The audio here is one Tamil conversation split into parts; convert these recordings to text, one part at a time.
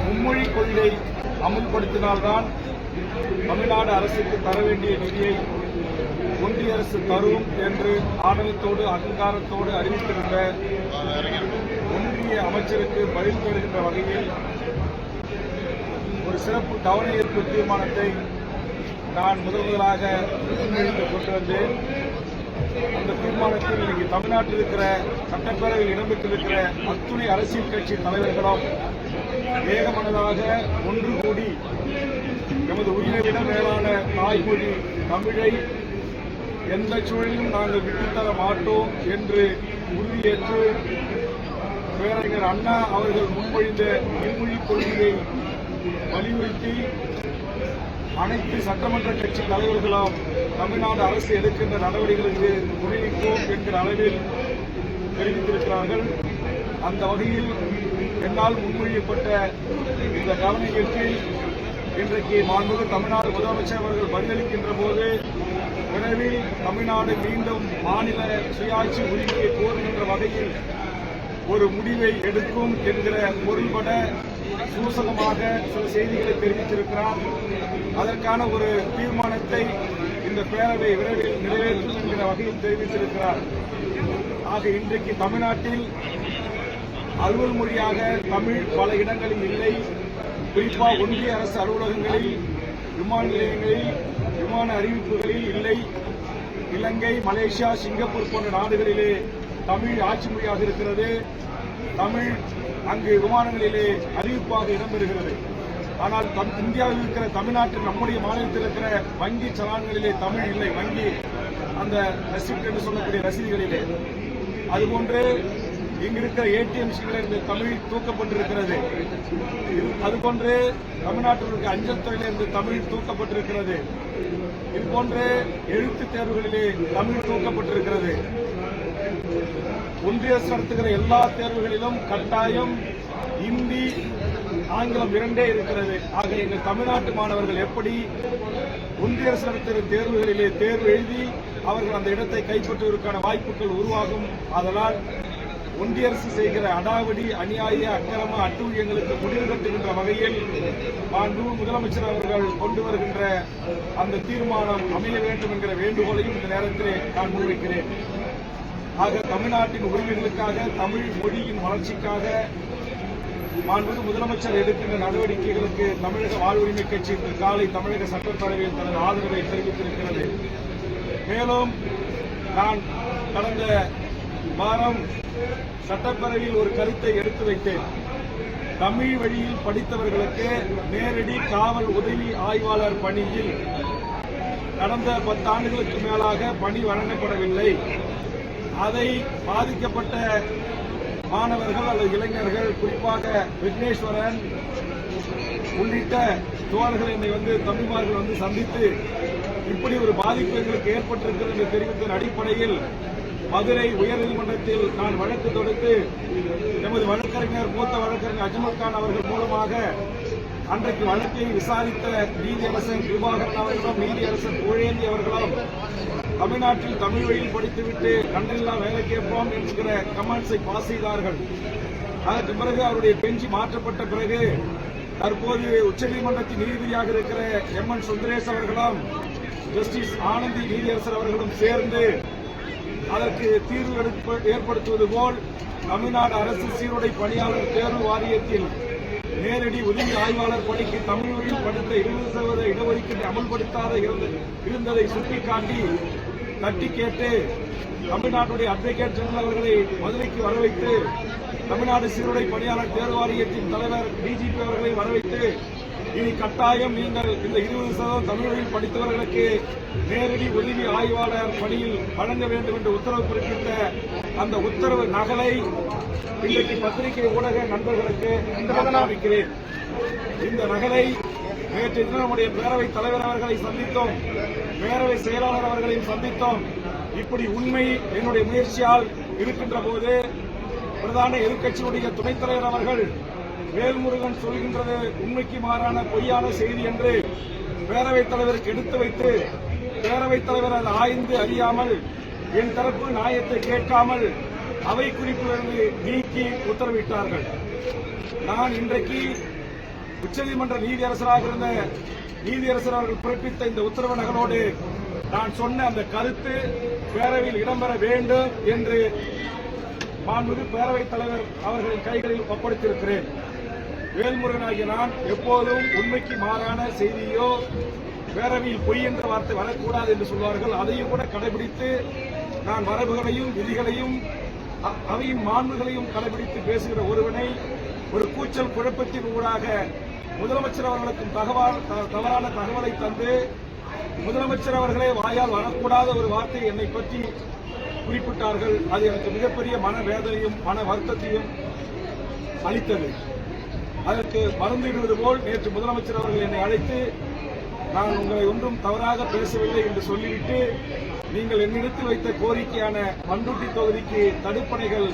மும்மொழி கொள்கை அமுல்படுத்தினால்தான் தமிழ்நாடு அரசுக்கு தர வேண்டிய நிதியை ஒன்றிய அரசு தரும் என்று ஆணவத்தோடு அகங்காரத்தோடு அறிவித்திருந்த ஒன்றிய அமைச்சருக்கு பதில் தருகின்ற வகையில் ஒரு சிறப்பு கவன ஈர்ப்பு தீர்மானத்தை நான் முதல் முதலாக கொண்டு வந்தேன். அந்த தீர்மானத்தில் இன்னைக்கு தமிழ்நாட்டில் இருக்கிற சட்டப்பேரவையில் இடம்பெற்றிருக்கிற அத்துணை அரசியல் கட்சி தலைவர்களும் வேகமனதாக ஒன்று கூடி எமது உயிரை மேலான தாய்மொழி தமிழை எந்த சூழலிலும் நாங்கள் விட்டுத்தர மாட்டோம் என்று உறுதியேற்று பேரறிஞர் அண்ணா அவர்கள் முன்மொழிந்த இருமொழிக் கொள்கையை வலியுறுத்தி அனைத்து சட்டமன்ற கட்சி தலைவர்களும் தமிழ்நாடு அரசு எடுக்கின்ற நடவடிக்கைகளுக்கு துணைநிற்போம் என்கிற அளவில் தெரிவித்திருக்கிறார்கள். அந்த வகையில் என்னால் முன்மொழியப்பட்ட இந்த கவனிப்பிற்கு இன்றைக்கு மாண்புமிகு தமிழ்நாடு முதலமைச்சர் அவர்கள் பதிலளிக்கின்ற போது விரைவில் தமிழ்நாடு மீண்டும் மாநில சுயாட்சி உரிமையை கோருகின்ற வகையில் ஒரு முடிவை எடுக்கும் என்கிற பொருள்பட சூசகமாக சில செய்திகளை தெரிவித்திருக்கிறார். அதற்கான ஒரு தீர்மானத்தை இந்த பேரவை விரைவில் நிறைவேற்றும் என்கிற வகையில் தெரிவித்திருக்கிறார். ஆக இன்றைக்கு தமிழ்நாட்டில் அலுவல் மொழியாக தமிழ் பல இடங்களில் இல்லை. குறிப்பாக ஒன்றிய அரசு அலுவலகங்களில் விமான நிலையங்களில் விமான அறிவிப்புகளில் இல்லை. இலங்கை மலேசியா சிங்கப்பூர் போன்ற நாடுகளிலே தமிழ் ஆட்சி மொழியாக இருக்கிறது. தமிழ் அங்கு விமானங்களிலே அறிவிப்பாக இடம்பெறுகிறது. ஆனால் தம் இந்தியாவில் இருக்கிற தமிழ்நாட்டில் நம்முடைய மாநிலத்தில் இருக்கிற வங்கி சலான்களிலே தமிழ் இல்லை. வங்கி அந்த ரெசிப்ட் என்று சொல்லக்கூடிய ரசீதுகளிலே. அதுபோன்று இங்கிருக்கிற ஏடிஎம்சிகளில் இருந்து தமிழ் தூக்கப்பட்டிருக்கிறது. அதுபோன்று தமிழ்நாட்டில் இருக்க அஞ்சல் துறையில் இருந்து தமிழ் தூக்கப்பட்டிருக்கிறது. இது போன்று எழுத்து தேர்வுகளிலே தமிழ் தூக்கப்பட்டிருக்கிறது. ஒன்றிய அரசு நடத்துகிற எல்லா தேர்வுகளிலும் கட்டாயம் இந்தி ஆங்கிலம் இரண்டே இருக்கிறது. ஆக எங்கள் தமிழ்நாட்டு மாணவர்கள் எப்படி ஒன்றிய அரசு நடத்துகிற தேர்வுகளிலே தேர்வு எழுதி அவர்கள் அந்த இடத்தை கைப்பற்றுவதற்கான வாய்ப்புகள் உருவாகும். அதனால் ஒன்றிய அரசு செய்கிற அடாவடி அநியாய அக்கிரம அட்டூழியங்களுக்கு முடிவு கட்டுகின்ற வகையில் மாண்பு முதலமைச்சர் அவர்கள் கொண்டு வருகின்ற அந்த தீர்மானம் அமைய வேண்டும் என்கிற வேண்டுகோளையும் இந்த நேரத்திலே நான் முன்வைக்கிறேன். ஆக தமிழ்நாட்டின் உரிமைகளுக்காக தமிழ் மொழியின் வளர்ச்சிக்காக மாண்புமிகு முதலமைச்சர் எடுக்கின்ற நடவடிக்கைகளுக்கு தமிழக வாழ்வுரிமை கட்சி இன்று காலை தமிழக சட்டப்பேரவையில் தனது ஆதரவை தெரிவித்திருக்கிறது. மேலும் நான் கடந்த வாரம் சட்டப்பேரவையில் ஒரு கருத்தை எடுத்து வைத்தேன். தமிழ் வழியில் படித்தவர்களுக்கு நேரடி காவல் உதவி ஆய்வாளர் பணியில் கடந்த பத்தாண்டுகளுக்கு மேலாக பணி வழங்கப்படவில்லை. அதை பாதிக்கப்பட்ட மாணவர்கள் அல்லது இளைஞர்கள் குறிப்பாக விக்னேஸ்வரன் உள்ளிட்ட தோழர்கள் என்னை வந்து தமிழ்மார்கள் வந்து சந்தித்து இப்படி ஒரு பாதிப்பு எங்களுக்கு ஏற்பட்டிருக்கிறது என்று தெரிவித்ததன் அடிப்படையில் மதுரை உயர்நீதிமன்றத்தில் நான் வழக்கு தொடுத்து எமது வழக்கறிஞர் மூத்த வழக்கறிஞர் அஜ்மல் கான் அவர்கள் மூலமாக அன்றைக்கு வழக்கை விசாரித்த நீதியரசன் கிருபாகரன் அவர்களும் நீதியரசன் புகழேந்தி அவர்களும் தமிழ்நாட்டில் தமிழ் வழியில் படித்துவிட்டு கண்டில்லா வேலை கேட்போம் என்கிற கமெண்ட்ஸை பாஸ் செய்தார்கள். அதற்கு பிறகு அவருடைய பெஞ்சு மாற்றப்பட்ட பிறகு தற்போது உச்சநீதிமன்றத்தின் நீதிபதியாக இருக்கிற எம். என். சுந்தரேஷ் அவர்களும் ஜஸ்டிஸ் ஆனந்தி நீதியரசர் அவர்களும் சேர்ந்து அதற்கு தீர்வு ஏற்படுத்துவது போல் தமிழ்நாடு அரசு சீருடை பணியாளர் தேர்வு வாரியத்தில் நேரடி உதவி ஆய்வாளர் பணிக்கு தமிழ் படுத்த இருபது சதவீத இடஒதுக்கீட்டை அமல்படுத்தாத இருந்த- இருந்ததை சுட்டிக்காட்டி தட்டி கேட்டு தமிழ்நாட்டுடைய அட்வொகேட் ஜெனரல் அவர்களை மதுரைக்கு வரவைத்து தமிழ்நாடு சீருடை பணியாளர் தேர்வு வாரியத்தின் தலைவர் டிஜிபி அவர்களை வரவைத்து இனி கட்டாயம் நீங்கள் இந்த இருபது சதவீதம் தமிழ் படித்தவர்களுக்கு நேரடி உதவி ஆய்வாளர் பணியில் வழங்க வேண்டும் என்று உத்தரவு பிறப்பித்த அந்த உத்தரவு நகலை இன்றைக்கு பத்திரிகை ஊடக நண்பர்களுக்கு நான் இந்த நகலை நேற்று தினம் நம்முடைய பேரவைத் தலைவர் அவர்களை சந்தித்தோம். பேரவை செயலாளர் அவர்களையும் சந்தித்தோம். இப்படி உண்மை என்னுடைய முயற்சியால் இருக்கின்ற போது பிரதான எதிர்க்கட்சியுடைய துணைத் தலைவர் அவர்கள் வேல்முருகன் சொல்கின்றது உண்மைக்கு மாறான பொய்யான செய்தி என்று பேரவைத் தலைவருக்கு எடுத்து வைத்து பேரவைத் தலைவர் அதை ஆய்ந்து அறியாமல் என் தரப்பு நியாயத்தை கேட்காமல் அவை குறிப்பிலிருந்து நீக்கி உத்தரவிட்டார்கள். நான் இன்றைக்கு உச்சநீதிமன்ற நீதியரசராக இருந்த நீதியரசர் அவர்கள் பிறப்பித்த இந்த உத்தரவு நகலோடு நான் சொன்ன அந்த கருத்து பேரவையில் இடம்பெற வேண்டும் என்று மாண்புமிகு பேரவைத் தலைவர் அவர்களின் கைகளில் ஒப்படைத்திருக்கிறேன். வேல்முருகனாகிய நான் எப்போதும் உண்மைக்கு மாறான செய்தியோ பேரவையில் பொய் என்ற வார்த்தை வரக்கூடாது என்று சொல்வார்கள். அதையும் கூட கடைபிடித்து நான் மரபுகளையும் விதிகளையும் அவையும் மாண்புகளையும் கடைபிடித்து பேசுகிற ஒருவனை ஒரு கூச்சல் குழப்பத்தின் ஊடாக முதலமைச்சர் அவர்களுக்கும் தகவல் த- தவறான தகவலை தந்து முதலமைச்சர் அவர்களே வாயால் வரக்கூடாத ஒரு வார்த்தை என்னை பற்றி குறிப்பிட்டார்கள். அது எனக்கு மிகப்பெரிய மன வேதனையும் மன வருத்தத்தையும் அளித்தது. அதற்கு மறந்துவிடுவது போல் நேற்று முதலமைச்சர் அவர்கள் என்னை அழைத்து நான் உங்களை ஒன்றும் தவறாக பேசவில்லை என்று சொல்லிவிட்டு நீங்கள் என்னிடத்தில் வைத்த கோரிக்கையான பண்ருட்டி தொகுதிக்கு தடுப்பணைகள்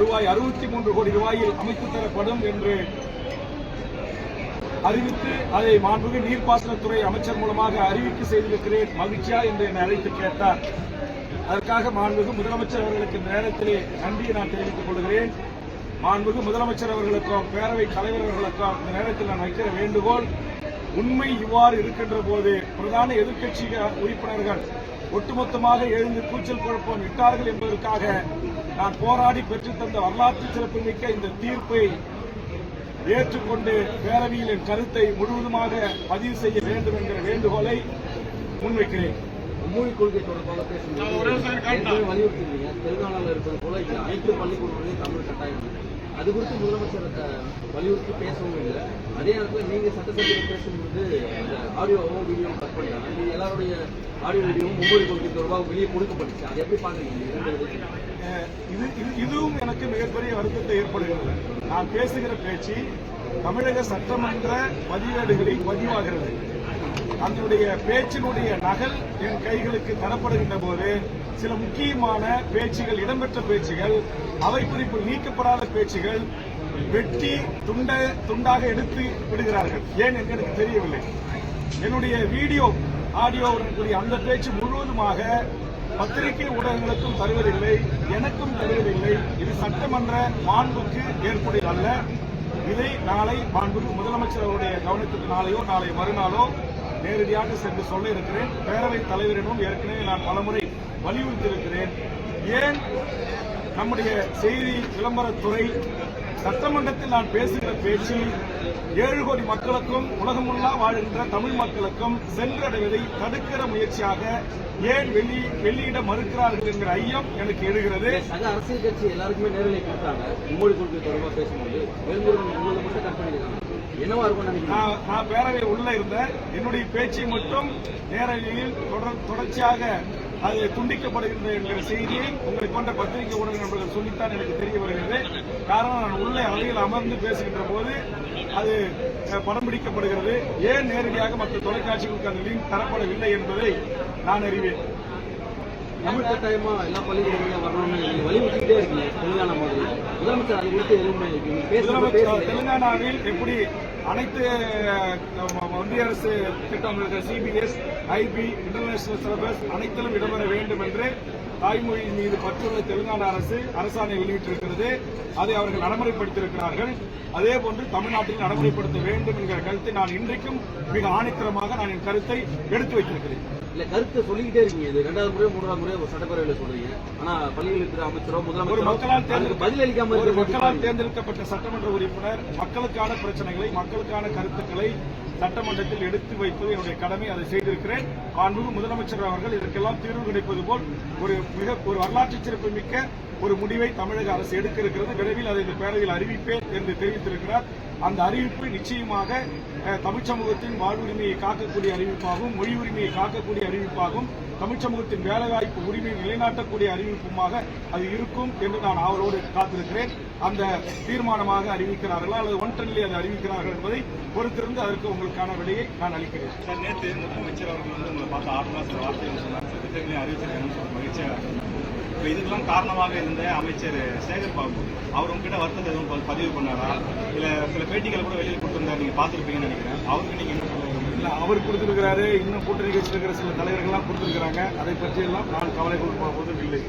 ரூபாய் அறுபத்தி மூன்று கோடி ரூபாயில் அமைத்து தரப்படும் என்று அறிவித்து அதை மாண்புமிகு நீர்ப்பாசனத்துறை அமைச்சர் மூலமாக அறிவிப்பு செய்திருக்கிறேன். மகிழ்ச்சியா என்று என்னை அழைத்து கேட்டார். அதற்காக மாண்புமிகு முதலமைச்சர் அவர்களுக்கு இந்த நேரத்திலே நன்றியை நான் தெரிவித்துக் கொள்கிறேன். மாண்புமிகு முதலமைச்சர் அவர்களுக்கும் பேரவை தலைவர் அவர்களுக்கும் இந்த நேரத்தில் நான் வைக்கிற வேண்டுகோள் உண்மை இவ்வாறு இருக்கின்ற போது பிரதான எதிர்க்கட்சி உறுப்பினர்கள் ஒட்டுமொத்தமாக எழுந்து கூச்சல் குழப்பம் விட்டார்கள் என்பதற்காக நான் போராடி பெற்றுத் தந்த வரலாற்று சிறப்புமிக்க இந்த தீர்ப்பை ஏற்றுக்கொண்டு பேரவையில் என் கருத்தை முழுவதுமாக பதிவு செய்ய வேண்டும் என்கிற வேண்டுகோளை முன்வைக்கிறேன். மொழி கொள்கை தொடர்பாக பேசும்போது ஏற்கனவே வலியுறுத்திருந்தீங்க. தெலுங்கானாவில் இருப்பது போல அனைத்து பள்ளிக்கூடங்களையும் தமிழ் கட்டாயம். அது குறித்து முதலமைச்சர் வலியுறுத்தி பேசவும் இல்லை. அதே நேரத்தில் நீங்க சட்டசபையில் பேசும்போது ஆடியோவும் வீடியோவும் கட் பண்ணிட்டாங்க. நீங்க எல்லாருடைய ஆடியோ வீடியோவும் ஒவ்வொரு கொள்கை தொடர்பாக வெளியே கொடுக்கப்பட்டுச்சு. அதை எப்படி பாக்குறீங்க? அஹ் இது இது- இதுவும் எனக்கு மிகப்பெரிய வருத்தத்தை ஏற்படுகிறது. நான் பேசுகிற பேச்சு தமிழக சட்டமன்ற பதிவேடுகளில் பதிவாகிறது. அதனுடைய பேச்சினுடைய நகல் என் கைகளுக்கு தரப்படுகின்ற போது சில முக்கியமான பேச்சுகள் இடம்பெற்ற பேச்சுகள் அவை குறிப்பு நீக்கப்படாத பேச்சுகள் வெட்டி துண்ட துண்டாக எடுத்து விடுகிறார்கள். ஏன் என்று எனக்கு தெரியவில்லை. என்னுடைய வீடியோ ஆடியோவுடன் கூடிய அந்த பேச்சு முழுவதுமாக பத்திரிகை ஊடகங்களுக்கும் தருவதில்லை எனக்கும் தருவதில்லை. இது சட்டமன்ற மாண்புக்கு ஏற்புடையதல்ல இதை நாளை மாண்புக்கு முதலமைச்சர் அவருடைய கவனத்துக்கு நாளையோ நாளை மறுநாளோ நேரடியாக சென்று சொல்ல இருக்கிறேன். பேரவைத் தலைவரிடமும் ஏற்கனவே நான் பலமுறை வலியுறுத்தியிருக்கிறேன். ஏன் நம்முடைய செய்தி விளம்பரத்துறை சட்டமன்றத்தில் நான் பேசுகிற பேச்சு ஏழு கோடி மக்களுக்கும் உலகமுள்ளா வாழ்கின்ற தமிழ் மக்களுக்கும் சென்றடைவதை தடுக்கிற முயற்சியாக ஏன் வெளி வெளியிட மறுக்கிறார்கள் என்கிற ஐயம் எனக்கு எழுகிறது. அரசியல் கட்சி எல்லாருக்குமே நேரிலே கொடுத்தாங்க மும்மொழி கொள்கை தொடர்பாக பேசும்போது நான் பேரவை உள்ள இருந்தேன். என்னுடைய பேச்சை மட்டும் நேரடியில் தொடர் தொடர்ச்சியாக அது துண்டிக்கப்படுகின்ற என்கிற செய்தியை உங்களை போன்ற பத்திரிகை ஊடக நண்பர்கள் சொல்லித்தான் எனக்கு தெரிய வருகிறது. காரணம் நான் உள்ளே அவையில் அமர்ந்து பேசுகின்ற போது அது படம் பிடிக்கப்படுகிறது. ஏன் நேரடியாக மற்ற தொலைக்காட்சிகளுக்கு அந்த லிங்க் தரப்படவில்லை என்பதை நான் அறிவேன். தமிழ் கட்டாயமா எல்லா பள்ளிக்கூடங்களையும் வரணும்னு நீங்க வலியுறுத்திக்கிட்டே இருக்கீங்க தெலுங்கானா மாதிரி. முதலமைச்சர் அது குறித்து எதுவுமே நீங்க பேசுறது முதலமைச்சர் பேசல. தெலுங்கானாவில் எப்படி அனைத்து ஒன்றிய அரசு திட்டம் இருக்கிற சிபிஎஸ் ஐபி இன்டர்நேஷனல் சிலபஸ் அனைத்திலும் இடம்பெற வேண்டும் என்று தாய்மொழி மீது பற்றுள்ள தெலுங்கானா அரசு அரசாணை வெளியிட்டிருக்கிறது. அதை அவர்கள் நடைமுறைப்படுத்தியிருக்கிறார்கள். அதே போன்று தமிழ்நாட்டில் நடைமுறைப்படுத்த வேண்டும் என்கிற கருத்தை நான் இன்றைக்கும் மிக ஆணித்தரமாக நான் என் கருத்தை எடுத்து வைத்திருக்கிறேன். இல்ல கருத்து சொல்லிக்கிட்டே இருக்கீங்க. இது ரெண்டாவது முறையோ மூன்றாவது முறையோ ஒரு சட்டப்பேரவையில சொல்றீங்க. ஆனா பள்ளியில் இருக்கிற அமைச்சரோ முதலமைச்சரோ மக்களால் பதில் அளிக்காம மக்களால் தேர்ந்தெடுக்கப்பட்ட சட்டமன்ற உறுப்பினர் மக்களுக்கான பிரச்சனைகளை மக்களுக்கான கருத்துக்களை சட்டமன்றத்தில் எடுத்து வைப்பது என்னுடைய கடமை அதை செய்திருக்கிறேன். மாண்புமிகு முதலமைச்சர் அவர்கள் இதற்கெல்லாம் தீர்வு கிடைப்பது போல் ஒரு மிக ஒரு வரலாற்று சிறப்பு மிக்க ஒரு முடிவை தமிழக அரசு எடுக்க இருக்கிறது விரைவில் அதை இந்த பேரவையில் அறிவிப்பேன் என்று தெரிவித்திருக்கிறார். அந்த அறிவிப்பு நிச்சயமாக அஹ், தமிழ்ச் சமூகத்தின் வாழ்வுரிமையை காக்கக்கூடிய அறிவிப்பாகவும் மொழி உரிமையை காக்கக்கூடிய அறிவிப்பாகவும் தமிழ்ச் சமூகத்தின் வேலைவாய்ப்பு உரிமையை நிலைநாட்டக்கூடிய அறிவிப்புமாக அது இருக்கும் என்று நான் அவரோடு காத்திருக்கிறேன். அந்த தீர்மானமாக அறிவிக்கிறார்களா அல்லது ஒன் டன்னிலே அதை அறிவிக்கிறார்கள் என்பதை பொறுத்திருந்து அதற்கு உங்களுக்கான விலையை நான் அளிக்கிறேன். சார் நேற்று முதலமைச்சர் அவர்கள் வந்து உங்களை பார்த்து ஆறு மாசம் வார்த்தைகள் சொன்னார். திட்டங்களை சொல்லி மகிழ்ச்சியாக இப்போ இதுக்கெல்லாம் காரணமாக இருந்த அமைச்சர் சேகர் பாபு அவர் உங்ககிட்ட வருத்தத்தை எதுவும் பதிவு பண்ணாரா? இல்லை சில பேட்டிகளை கூட வெளியில் கொடுத்திருந்தாரு நீங்க பார்த்துருப்பீங்கன்னு நினைக்கிறேன். அவருக்கு நீங்க என்ன சொல்லுங்க இல்லை அவர் கொடுத்துருக்கிறாரு இன்னும் கூட்டணி கட்சியில் இருக்கிற சில தலைவர்கள்லாம் கொடுத்துருக்கிறாங்க. அதை பற்றியெல்லாம் நான் கவலை கொள்ள போவதும் இல்லை.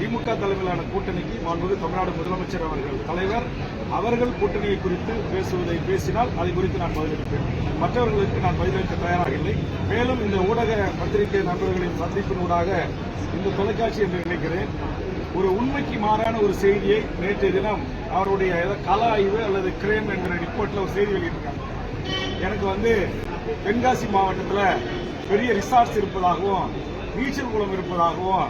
திமுக தலைமையிலான கூட்டணிக்கு மாண்புமிகு தமிழ்நாடு முதலமைச்சர் அவர்கள் தலைவர் அவர்கள் கூட்டணியை குறித்து பேசுவதை பேசினால் அதை குறித்து நான் பதிலளிப்பேன். மற்றவர்களுக்கு நான் பதிலளிக்க தயாராக இல்லை. மேலும் இந்த ஊடக பத்திரிகை நண்பர்களின் சந்திப்பினூடாக இந்த தொலைக்காட்சி என்று நினைக்கிறேன் ஒரு உண்மைக்கு மாறான ஒரு செய்தியை நேற்றைய தினம் அவருடைய கல கள ஆய்வு அல்லது கிரேம் என்கிற ரிப்போர்ட்ல ஒரு செய்தி வெளியிட்டிருக்காங்க. எனக்கு வந்து தென்காசி மாவட்டத்தில் பெரிய ரிசார்ட்ஸ் இருப்பதாகவும் நீச்சல் குளம் இருப்பதாகவும்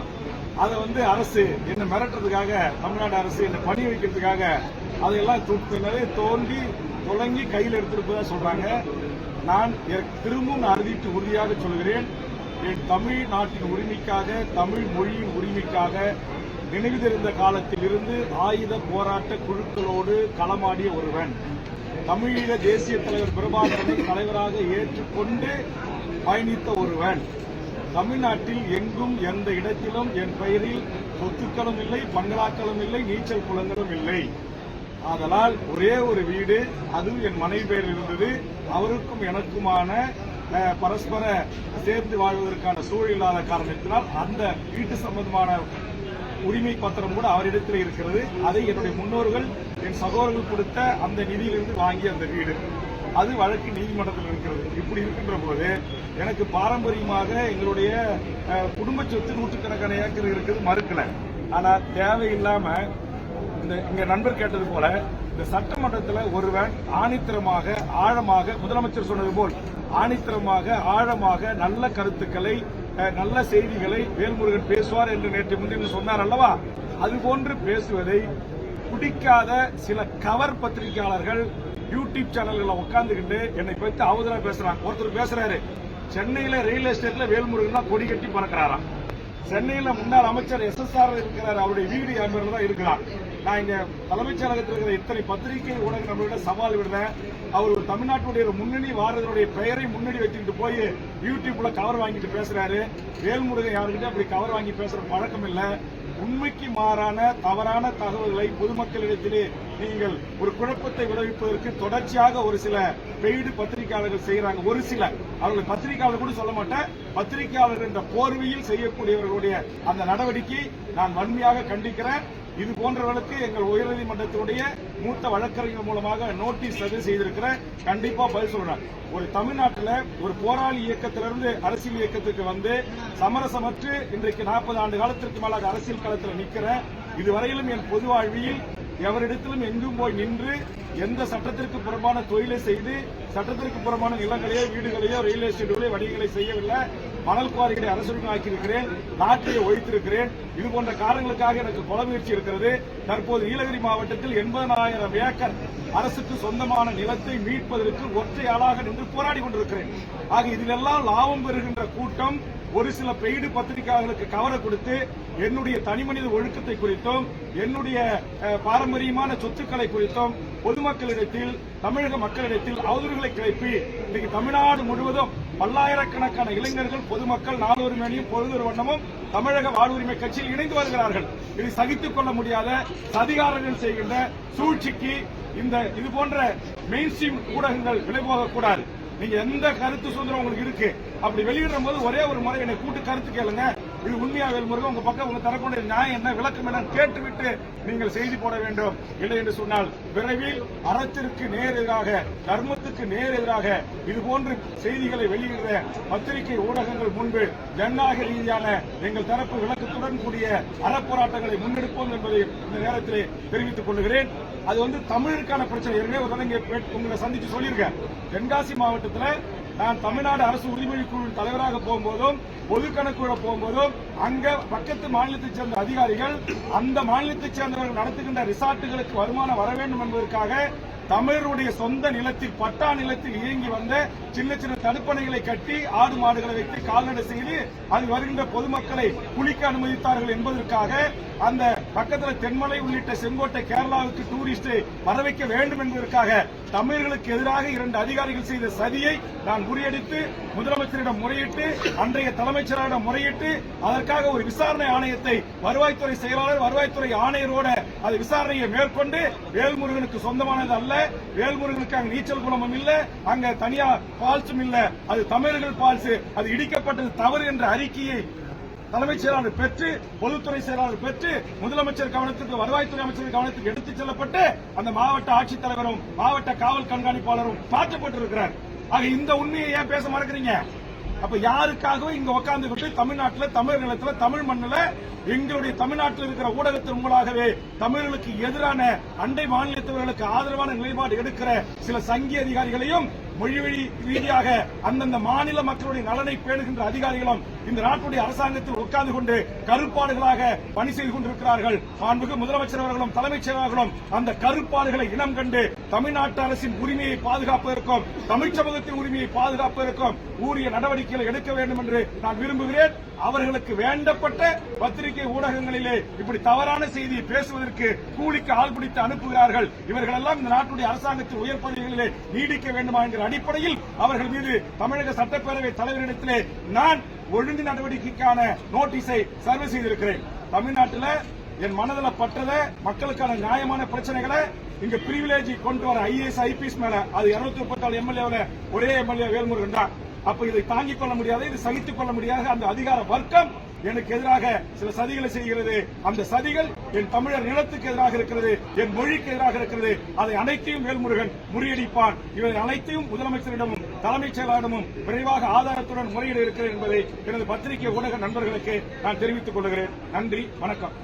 அதை வந்து அரசு என்னை மிரட்டுறதுக்காக தமிழ்நாடு அரசு என்னை பணி வைக்கிறதுக்காக அதையெல்லாம் து- நிறைய தோண்டி தொடங்கி கையில் எடுத்திருப்பதாக சொல்றாங்க. நான் திரும்பவும் அறிவித்து உறுதியாக சொல்கிறேன். என் தமிழ் நாட்டின் உரிமைக்காக தமிழ் மொழியின் உரிமைக்காக நினைவு தெரிந்த காலத்திலிருந்து ஆயுத போராட்ட குழுக்களோடு களமாடிய ஒருவன். தமிழீழ தேசிய தலைவர் பிரபாகரனை தலைவராக ஏற்றுக்கொண்டு பயணித்த ஒருவன். தமிழ்நாட்டில் எங்கும் எந்த இடத்திலும் என் பெயரில் சொத்துக்களும் இல்லை பங்களாக்களும் இல்லை நீச்சல் குளங்களும் இல்லை. ஆதலால் ஒரே ஒரு வீடு அதுவும் என் மனைவி பெயரில் இருந்தது. அவருக்கும் எனக்குமான பரஸ்பர சேர்ந்து வாழ்வதற்கான சூழல் இல்லாத காரணத்தினால் அந்த வீட்டு சம்பந்தமான உரிமை பத்திரம் கூட அவரிடத்தில் இருக்கிறது. அதை என்னுடைய முன்னோர்கள் என் சகோதரர்கள் கொடுத்த அந்த நிதியிலிருந்து வாங்கிய அந்த வீடு. அது வழக்கு நீதிமன்றத்தில் இருக்கிறது. இப்படி இருக்கின்ற போது எனக்கு பாரம்பரியமாக எங்களுடைய குடும்ப சொத்து நூற்றுக்கணக்கான ஏக்கர் இருக்குது. மறுக்கல. ஆனால் தேவையில்லாம இந்த இங்க நண்பர் கேட்டது போல இந்த சட்டமன்றத்தில் ஒருவன் ஆணித்தரமாக ஆழமாக முதலமைச்சர் சொன்னது போல் ஆணித்தரமாக ஆழமாக நல்ல கருத்துக்களை நல்ல செய்திகளை வேல்முருகன் பேசுவார் என்று நேற்று முன்தினம் சொன்னார் அல்லவா? அதுபோன்று பேசுவதை பிடிக்காத சில கவர் பத்திரிகையாளர்கள் யூடியூப் சேனல்களை உட்காந்துக்கிட்டு என்னை பற்றி அவதூறா பேசுறாங்க. ஒருத்தர் பேசுறாரு சென்னையில ரயில் எஸ்டேட்ல வேல்முருகன் தான் கொடி கட்டி பறக்கிறாராம். சென்னையில முன்னாள் அமைச்சர் எஸ் எஸ் ஆர் இருக்கிறார். அவருடைய வீடு என் தான் இருக்கிறார். நான் இங்க தலைமைச் செயலகத்தில் இருக்கிற இத்தனை பத்திரிகை ஊடக நம்மளோட சவால் விடுறேன் அவர் ஒரு தமிழ்நாட்டுடைய ஒரு முன்னணி வாரதனுடைய பெயரை முன்னணி வச்சுக்கிட்டு போய் யூடியூப்ல கவர் வாங்கிட்டு பேசுறாரு. வேல்முருகன் யாருக்கிட்ட அப்படி கவர் வாங்கி பேசுற பழக்கம் இல்லை. உண்மைக்கு மாறான தவறான தகவல்களை பொதுமக்களிடத்திலே நீங்கள் ஒரு குழப்பத்தை விளைவிப்பதற்கு தொடர்ச்சியாக ஒரு சில பெய்டு பத்திரிகையாளர்கள் செய்யறாங்க ஒரு சில. அவர்கள் பத்திரிகையாளர் கூட சொல்ல மாட்டேன். பத்திரிகையாளர் என்ற போர்வையில் செய்யக்கூடியவர்களுடைய அந்த நடவடிக்கை நான் வன்மையாக கண்டிக்கிறேன். இது போன்றவர்களுக்கு எங்கள் உயர்நீதிமன்றத்தினுடைய மூத்த வழக்கறிஞர் மூலமாக நோட்டீஸ் அது செய்திருக்கிறேன். கண்டிப்பா பதில் சொல்றேன். ஒரு தமிழ்நாட்டில் ஒரு போராளி இயக்கத்திலிருந்து அரசியல் இயக்கத்துக்கு வந்து சமரசமற்று இன்றைக்கு நாற்பது ஆண்டு காலத்திற்கு மேலாக அரசியல் களத்தில் நிற்கிறேன் இதுவரையிலும் என் பொது வாழ்வியில் எவரிடத்திலும் எங்கும் போய் நின்று எந்த சட்டத்திற்கு புறம்பான தொழிலை செய்து சட்டத்திற்கு புறம்பான நிலங்களையோ வீடுகளையோ ரயில்வே ஸ்டேஷன்களையோ வணிகங்களை செய்யவில்லை. மணல் குவாரிகளை அரசுடன் ஆக்கியிருக்கிறேன் நாட்டையை ஒழித்திருக்கிறேன். இது போன்ற காரணங்களுக்காக எனக்கு கொலை முயற்சி இருக்கிறது. தற்போது நீலகிரி மாவட்டத்தில் எண்பதாயிரம் ஏக்கர் அரசுக்கு சொந்தமான நிலத்தை மீட்பதற்கு ஒற்றை ஆளாக நின்று போராடி கொண்டிருக்கிறேன். ஆக இதிலெல்லாம் லாபம் பெறுகின்ற கூட்டம் ஒரு சில பெய்டு பத்திரிகையாளர்களுக்கு கவரை கொடுத்து என்னுடைய தனிமனித ஒழுக்கத்தை குறித்தும் என்னுடைய பாரம்பரியமான சொத்துக்களை குறித்தும் பொதுமக்களிடத்தில் தமிழக மக்களிடத்தில் அவதூறுகளை கிளப்பி இன்னைக்கு தமிழ்நாடு முழுவதும் பல்லாயிரக்கணக்கான இளைஞர்கள் பொதுமக்கள் நாளொரு மணியும் பொழுதொரு வண்ணமும் தமிழக வாழ்வுரிமை கட்சியில் இணைந்து வருகிறார்கள். இதை சகித்துக் கொள்ள முடியாத சதிகாரர்கள் செய்கின்ற சூழ்ச்சிக்கு இந்த இது போன்ற மெயின் ஊடகங்கள் விலை போகக்கூடாது. நீங்க எந்த கருத்து சுதந்திரம் உங்களுக்கு இருக்கு? அப்படி வெளியிடும் போது ஒரே ஒரு முறை என்னை கூட்டு கருத்து கேளுங்க. இது உண்மையாக முருகன்? உங்க பக்கம் உங்க தரக்கூடிய நியாயம் என்ன விளக்கம் என்ன கேட்டுவிட்டு நீங்கள் செய்தி போட வேண்டும். இல்லை என்று சொன்னால் விரைவில் அறத்திற்கு நேர் எதிராக தர்மத்துக்கு நேர் எதிராக இது போன்ற செய்திகளை வெளியிடுற பத்திரிகை ஊடகங்கள் முன்பு ஜனநாயக ரீதியான எங்கள் தரப்பு விளக்கத்துடன் கூடிய அறப்போராட்டங்களை முன்னெடுப்போம் என்பதை இந்த நேரத்தில் தெரிவித்துக் கொள்கிறேன். அது வந்து தமிழுக்கான பிரச்சனை. ஏற்கனவே ஒரு உங்களை சந்திச்சு சொல்லியிருக்கேன். தென்காசி மாவட்டத்தில் நான் தமிழ்நாடு அரசு உரிமை குழு தலைவராக போகும்போதும் பொது கணக்குழ போகும்போதும் அங்க பக்கத்து மாநிலத்தைச் சேர்ந்த அதிகாரிகள் அந்த மாநிலத்தைச் சேர்ந்தவர்கள் நடத்துகின்ற ரிசார்ட்டுகளுக்கு வருமானம் வர வேண்டும் என்பதற்காக தமிழருடைய சொந்த நிலத்தில் பட்டா நிலத்தில் இயங்கி வந்த சின்ன சின்ன தடுப்பணைகளை கட்டி ஆடு மாடுகளை வைத்து கால்நடை செய்து அது வருகின்ற பொதுமக்களை குளிக்க அனுமதித்தார்கள் என்பதற்காக அந்த பக்கத்தில் தென்மலை உள்ளிட்ட செங்கோட்டை கேரளாவுக்கு டூரிஸ்ட் வர வைக்க வேண்டும் என்பதற்காக தமிழர்களுக்கு எதிராக இரண்டு அதிகாரிகள் செய்த சதியை நான் முறியடித்து முதலமைச்சரிடம் முறையிட்டு அன்றைய தலைமைச்சரிடம் முறையிட்டு அதற்காக ஒரு விசாரணை ஆணையத்தை வருவாய்த்துறை செயலாளர் வருவாய்த்துறை ஆணையரோட அது விசாரணையை மேற்கொண்டு வேல்முருகனுக்கு சொந்தமானது அல்ல. வேல்முருகனுக்கு அங்கே நீச்சல் குளமும் இல்ல அங்க தனியார் பால்ஸும் இல்ல. அது தமிழர்கள் பால்ஸ் அது இடிக்கப்பட்டது தவறு என்ற அறிக்கையை தலைமைச் செயலாளர் பெற்று பொதுத்துறை செயலாளர் பெற்று முதலமைச்சர் கவனத்திற்கு வருவாய்த்துறை அமைச்சர் கவனத்துக்கு எடுத்துச் செல்லப்பட்டு அந்த மாவட்ட ஆட்சித்தலைவரும் மாவட்ட காவல் கண்காணிப்பாளரும் மாற்றப்பட்டிருக்கிறார் ஆக இந்த உண்மையை ஏன் பேச மறக்கிறீங்க? அப்ப யாருக்காகவும் இங்க உட்கார்ந்துகிட்டு தமிழ்நாட்டில் தமிழ் நிலத்துல தமிழ் மண்ணில் எங்களுடைய தமிழ்நாட்டில் இருக்கிற ஊடகத்தின் மூலமாகவே தமிழர்களுக்கு எதிரான அண்டை மாநிலத்தவர்களுக்கு ஆதரவான நிலைப்பாடு எடுக்கிற சில சங்கி அதிகாரிகளையும் மொழி ரீதியாக அந்தந்த மாநில மக்களுடைய நலனை பேணுகின்ற அதிகாரிகளும் இந்த நாட்டுடைய அரசாங்கத்தில் உட்கார்ந்து கொண்டு கருப்பாடுகளாக பணி செய்து கொண்டிருக்கிறார்கள். மாண்புக்கு முதலமைச்சர் அவர்களும் தலைமைச் செயலாளர்களும் அந்த கருப்பாடுகளை இனம் கண்டு தமிழ்நாட்டு அரசின் உரிமையை பாதுகாப்பதற்கும் தமிழ் சமூகத்தின் உரிமையை பாதுகாப்பதற்கும் உரிய நடவடிக்கைகளை எடுக்க வேண்டும் என்று நான் விரும்புகிறேன். அவர்களுக்கு வேண்டப்பட்ட பத்திரிகை ஊடகங்களிலே இப்படி தவறான செய்தியை பேசுவதற்கு கூலிக்கு ஆள் பிடித்து அனுப்புகிறார்கள். இவர்கள் எல்லாம் இந்த நாட்டுடைய அரசாங்கத்தின் உயர் பதவிகளிலே நீடிக்க வேண்டுமா என்கிற அடிப்படையில் அவர்கள் மீது தமிழக சட்டப்பேரவை தலைவரிடத்திலே நான் ஒழுங்கு நடவடிக்கைக்கான நோட்டீஸை சர்வ் செய்திருக்கிறேன். தமிழ்நாட்டில் என் மனதில் பட்டத மக்களுக்கான நியாயமான பிரச்சனைகளை இங்க பிரிவிலேஜ் கொண்டு வர ஐஏஎஸ் ஐபிஎஸ் மேல அது இருநூத்தி முப்பத்தாலு எம்எல்ஏ ஒரே எம்எல்ஏ வேல்முருகன் தான். அப்ப இதை தாங்கிக் கொள்ள முடியாது இது சகித்துக் கொள்ள முடியாத. அந்த அதிகார வர்க்கம் எனக்கு எதிராக சில சதிகளை செய்கிறது. அந்த சதிகள் என் தமிழர் நிலத்துக்கு எதிராக இருக்கிறது என் மொழிக்கு எதிராக இருக்கிறது. அதை அனைத்தையும் வேல்முருகன் முறியடிப்பான். இவை அனைத்தையும் முதலமைச்சரிடமும் தலைமைச் செயலாளரிடமும் விரைவாக ஆதாரத்துடன் முறையிட இருக்கிறேன் என்பதை எனது பத்திரிகை ஊடக நண்பர்களுக்கு நான் தெரிவித்துக் கொள்கிறேன். நன்றி வணக்கம்.